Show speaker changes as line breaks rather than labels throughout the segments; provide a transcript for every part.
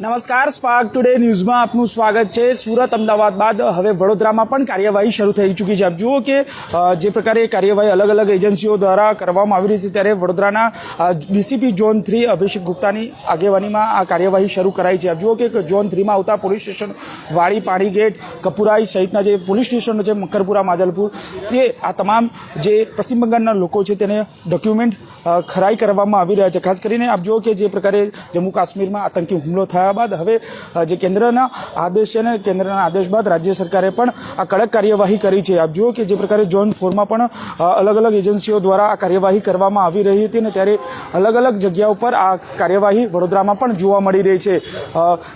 નમસ્કાર spark today ન્યૂઝમાં આપનું સ્વાગત છે. સુરત, અમદાવાદ બાદ હવે વડોદરામાં પણ કાર્યવાહી શરૂ થઈ ચૂકી છે. આપ જુઓ કે જે પ્રકારે કાર્યવાહી અલગ અલગ એજન્સીઓ દ્વારા કરવામાં આવી રહી છે, ત્યારે વડોદરાના ડીસીપી ઝોન થ્રી અભિષેક ગુપ્તાની આગેવાનીમાં આ કાર્યવાહી શરૂ કરાઈ છે. આપ જુઓ કે ઝોન થ્રીમાં આવતા પોલીસ સ્ટેશન, વાડી, પાણી ગેટ, કપુરાઈ સહિતના જે પોલીસ સ્ટેશનો છે, મકરપુરા, માજલપુર, તે આ તમામ જે પશ્ચિમ બંગાળના લોકો છે, તેને ડોક્યુમેન્ટ ખરાઈ કરવામાં આવી રહ્યા છે. ખાસ કરીને આપ જુઓ કે, જે પ્રકારે જમ્મુ કાશ્મીરમાં આતંકી હુમલો થયા બાદ હવે જે કેન્દ્રના આદેશ છે ને, કેન્દ્રના આદેશ બાદ રાજ્ય સરકારે પણ આ કડક કાર્યવાહી કરી છે. આપ જુઓ કે જે પ્રકારે ઝોન ફોરમાં પણ અલગ અલગ એજન્સીઓ દ્વારા આ કાર્યવાહી કરવામાં આવી રહી હતી ને ત્યારે અલગ અલગ જગ્યા ઉપર આ કાર્યવાહી વડોદરામાં પણ જોવા મળી રહી છે.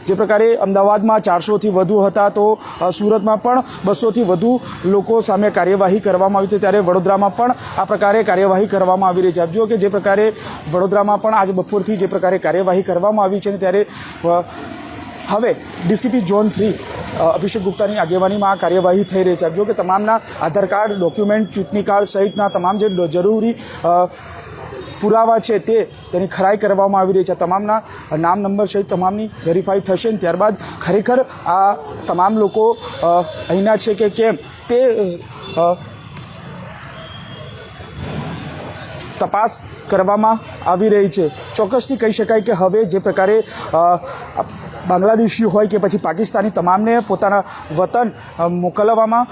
જે પ્રકારે અમદાવાદમાં ચારસોથી વધુ હતા તો સુરતમાં પણ બસોથી વધુ લોકો સામે કાર્યવાહી કરવામાં આવી હતી ત્યારે વડોદરામાં પણ આ પ્રકારે કાર્યવાહી કરવામાં આવી રહી છે. આપ જુઓ કે જે પ્રકારે વડોદરામાં પણ આજે બપોરથી જે પ્રકારે કાર્યવાહી કરવામાં આવી છે ત્યારે હવે ડીસીપી ઝોન થ્રી અભિષેક ગુપ્તાની આગેવાનીમાં આ કાર્યવાહી થઈ રહી છે. જો કે તમામના આધાર કાર્ડ, ડોક્યુમેન્ટ, ચૂંટણી કાર્ડ સહિતના તમામ જે જરૂરી પુરાવા છે તે તેની ખરાઈ કરવામાં આવી રહી છે. તમામના નામ નંબર સહિત તમામની વેરીફાઈ થશે ને ત્યારબાદ ખરેખર આ તમામ લોકો અહીંના છે કે કેમ તે તપાસ કરવામાં આવી રહી છે. ચોક્કસથી કહી શકાય કે હવે જે પ્રકારે બાંગ્લાદેશી હોય કે પછી પાકિસ્તાની તમામને પોતાના વતન મોકલવામાં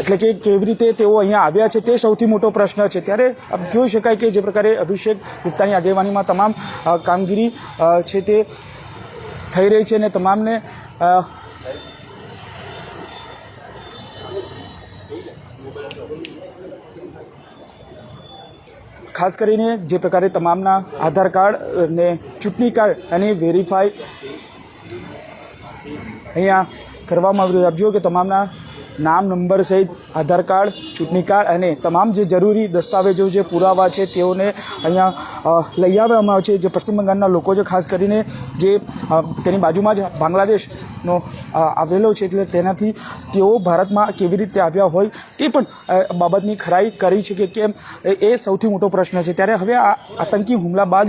એટલે કે કેવી રીતે તેઓ અહીંયા આવ્યા છે તે સૌથી મોટો પ્રશ્ન છે. ત્યારે જોઈ શકાય કે જે પ્રકારે અભિષેક ગુપ્તાની આગેવાનીમાં તમામ કામગીરી છે તે થઈ રહી છે અને તમામને ખાસ કરીને જે પ્રકારે તમામના આધાર કાર્ડ અને ચૂંટણી કાર્ડ અને વેરીફાઈ અહીંયા કરવામાં આવી રહ્યું આપજો કે તમામના નામ, નંબર સહિત, આધાર કાર્ડ, ચૂંટણી કાર્ડ અને તમામ જે જરૂરી દસ્તાવેજો જે પુરાવા છે તેઓને અહીંયા લઈ આવવામાં આવે છે જે પશ્ચિમ બંગાળના લોકો છે, ખાસ કરીને જે તેની બાજુમાં જ બાંગ્લાદેશનો આવેલો છે એટલે તેનાથી તેઓ ભારતમાં કેવી રીતે આવ્યા હોય તે પણ બાબતની ખરાઈ કરી છે કે કેમ, એ સૌથી મોટો પ્રશ્ન છે. ત્યારે હવે આ આતંકી હુમલા બાદ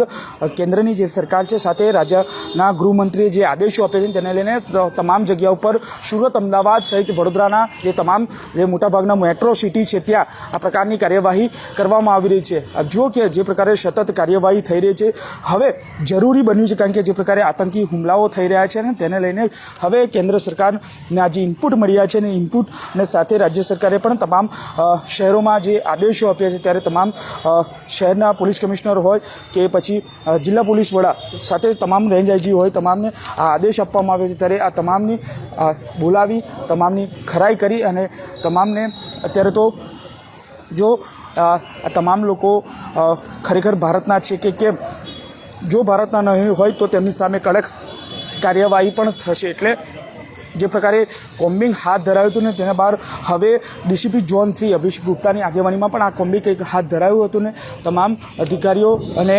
કેન્દ્રની જે સરકાર છે સાથે રાજ્યના ગૃહમંત્રીએ જે આદેશો આપ્યા છે તેને લઈને તમામ જગ્યા ઉપર સુરત, અમદાવાદ સહિત વડોદરાના જે તમામ જે મોટાભાગના મેટ્રો સિટી છે, ત્યાં આ પ્રકારની કાર્યવાહી કરવામાં આવી રહી છે. જો કે જે પ્રકારે સતત કાર્યવાહી થઈ રહી છે, હવે જરૂરી બન્યું છે કારણ કે જે પ્રકારે આતંકી હુમલાઓ થઈ રહ્યા છે ને તેને લઈને હવે કેન્દ્ર સરકારના જે ઇનપુટ મળ્યા છે ને ઇનપુટને સાથે રાજ્ય સરકારે પણ તમામ શહેરોમાં જે આદેશો આપ્યા છે, ત્યારે તમામ શહેરના પોલીસ કમિશનર હોય કે પછી જિલ્લા પોલીસ વડા સાથે તમામ રેન્જ આઈજી હોય, તમામને આ આદેશ આપવામાં આવે છે, ત્યારે આ તમામની બોલાવી, તમામની ખરાઈ કરી અને તમામને અત્યારે તો જો તમામ લોકો ખરેખર ભારતના છે કે કેમ, જો ભારતના નહીં હોય તો તેમની સામે કડક કાર્યવાહી પણ થશે. એટલે જે પ્રકારે કોમ્બિંગ હાથ ધરાયું હતું ને તેના બહાર હવે ડીસીપી ઝોન થ્રી, અભિષેક ગુપ્તાની આગેવાનીમાં પણ આ કોમ્બિંગ કંઈક હાથ ધરાયું હતું ને તમામ અધિકારીઓ અને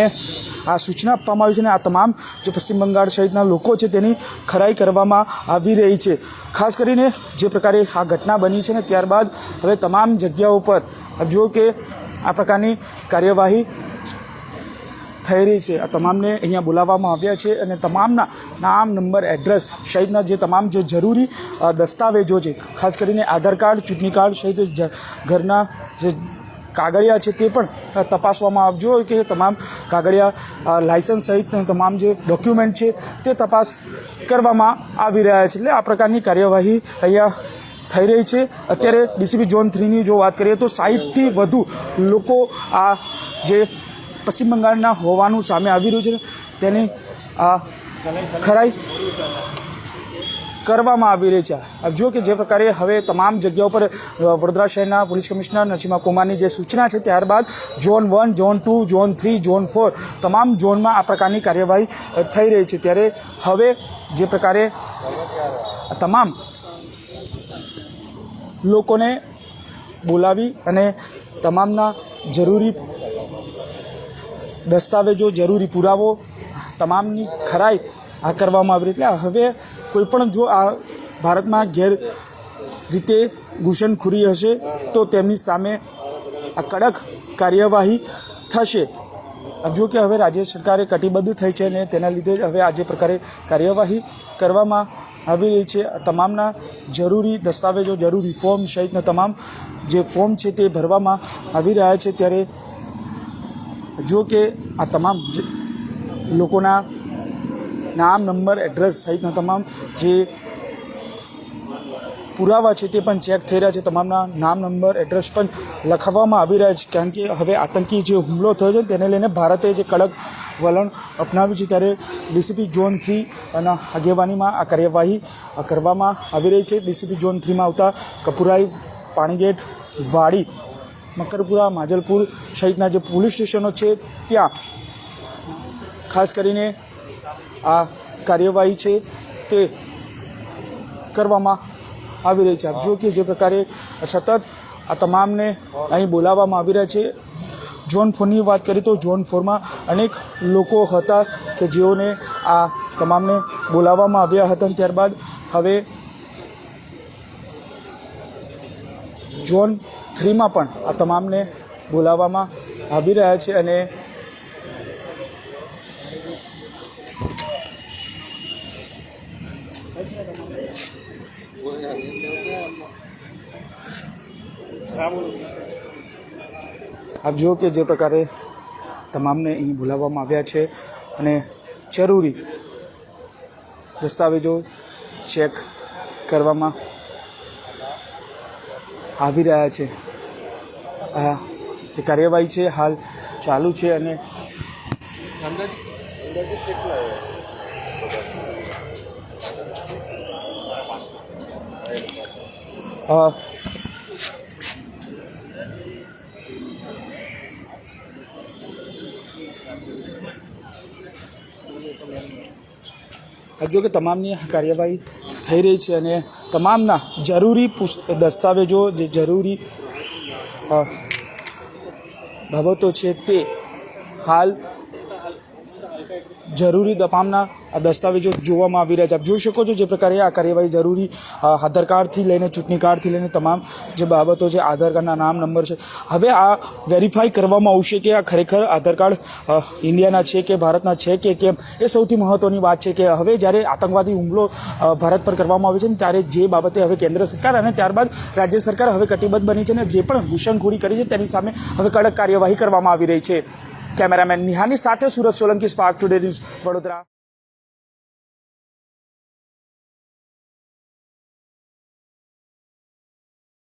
આ સૂચના આપવામાં આવી છે અને આ તમામ જે પશ્ચિમ બંગાળ સહિતના લોકો છે તેની ખરાઈ કરવામાં આવી રહી છે. ખાસ કરીને જે પ્રકારે આ ઘટના બની છે ને ત્યારબાદ હવે તમામ જગ્યાઓ પર જો કે આ પ્રકારની કાર્યવાહી થઈ રહી છે. આ તમામને અહીંયા બોલાવવામાં આવ્યા છે અને તમામના નામ, નંબર, એડ્રેસ સહિતના જે તમામ જે જરૂરી દસ્તાવેજો છે, ખાસ કરીને આધાર કાર્ડ, ચૂંટણી કાર્ડ સહિત ઘરના જે કાગળિયા છે તે પણ તપાસવામાં આવજો કે તમામ કાગળિયા લાયસન્સ સહિત તમામ જે ડોક્યુમેન્ટ છે તે તપાસ કરવામાં આવી રહ્યા છે. એટલે આ પ્રકારની કાર્યવાહી અહીંયા થઈ રહી છે. અત્યારે ડીસીબી ઝોન થ્રીની જો વાત કરીએ તો સાહીઠથી વધુ લોકો આ જે પશ્ચિમ બંગાળના હોવાનું સામે આવી રહ્યું છે. તેની ખરાઈ કરવામાં આવી રહી છે. જો કે જે પ્રકારે હવે તમામ જગ્યાઓ પર વડોદરા શહેરના પોલીસ કમિશનર નરસિંહા કુમારની જે સૂચના છે ત્યારબાદ zone one, zone two, zone three, zone four તમામ ઝોનમાં આ પ્રકારની કાર્યવાહી થઈ રહી છે. ત્યારે હવે જે પ્રકારે તમામ લોકોને બોલાવી અને તમામના જરૂરી દસ્તાવેજો જરૂરી પુરાવો તમામની ખરાઈ આ કરવામાં આવી એટલે હવે કોઈ પણ જો આ ભારતમાં ગેર રીતે ઘૂસણખોરી હશે, તો તેમની સામે આ કડક કાર્યવાહી થશે. જો કે હવે રાજ્ય સરકારે કટિબદ્ધ થઈ છે અને તેના લીધે હવે આ જે પ્રકારે કાર્યવાહી કરવામાં આવી રહી છે તમામના જરૂરી દસ્તાવેજો, જરૂરી ફોર્મ સહિતના તમામ જે ફોર્મ છે તે ભરવામાં આવી રહ્યા છે. ત્યારે જો કે આ તમામ લોકોના નામ, નંબર, એડ્રેસ સહિતના તમામ જે પુરાવા છે તે પણ ચેક થઈ રહ્યા છે. તમામના નામ, નંબર, એડ્રેસ પણ લખાવવામાં આવી રહ્યા છે. કારણ કે હવે આતંકી જે હુમલો થયો છે તેને લઈને ભારતે જે કડક વલણ અપનાવ્યું છે ત્યારે ડીસીપી ઝોન થ્રી અને આગેવાનીમાં આ કાર્યવાહી કરવામાં આવી રહી છે. ડીસીપી ઝોન થ્રીમાં આવતા કપુરાઈ, પાણીગેટ, વાડી મકરપુરા, માજલપુર સહિતના જે પોલીસ સ્ટેશનો છે, ત્યાં ખાસ કરીને આ કાર્યવાહી છે તે કરવામાં આવી રહી છે. આપ જો કે જે પ્રકારે સતત આ તમામને અહીં બોલાવવામાં આવી રહ્યા છે. ઝોન ફોરની વાત કરીએ તો ઝોન ફોરમાં અનેક લોકો હતા કે જેઓને આ તમામને બોલાવવામાં આવ્યા હતા ત્યારબાદ હવે ઝોન થ્રીમાં પણ આ તમામને બોલાવવામાં આવી રહ્યા છે અને આપ જુઓ કે જે પ્રકારે તમામને અહીં બોલાવવામાં આવ્યા છે અને જરૂરી દસ્તાવેજો ચેક કરવામાં આવી રહ્યા છે. આ જે કાર્યવાહી છે હાલ ચાલુ છે અને જો કે તમામની કાર્યવાહી થઈ રહી છે અને તમામના જરૂરી દસ્તાવેજો જે જરૂરી બાબતો છે તે હાલ જરૂરી તમામના દસ્તાવેજો જોવામાં આવી રહ્યા છે. આપ જોઈ શકો છો જે પ્રકારે આ કાર્યવાહી જરૂરી આધાર કાર્ડથી લઈને ચૂંટણી કાર્ડથી લઈને તમામ જે બાબતો છે, આધાર કાર્ડના નામ, નંબર છે, હવે આ વેરીફાઈ કરવામાં આવશે કે આ ખરેખર આધાર કાર્ડ ઇન્ડિયાના છે કે ભારતના છે કે કેમ? એ સૌથી મહત્ત્વની વાત છે કે હવે જ્યારે આતંકવાદી હુમલો ભારત પર કરવામાં આવે છે ને ત્યારે જે બાબતે હવે કેન્દ્ર સરકાર અને ત્યારબાદ રાજ્ય સરકાર હવે કટિબદ્ધ બની છે અને જે પણ ઘૂસણખોરી કરી છે તેની સામે હવે કડક કાર્યવાહી કરવામાં આવી રહી છે. કેમેરામેન નિહાની સાથે Surat Solanki Spark Today News Vadodara.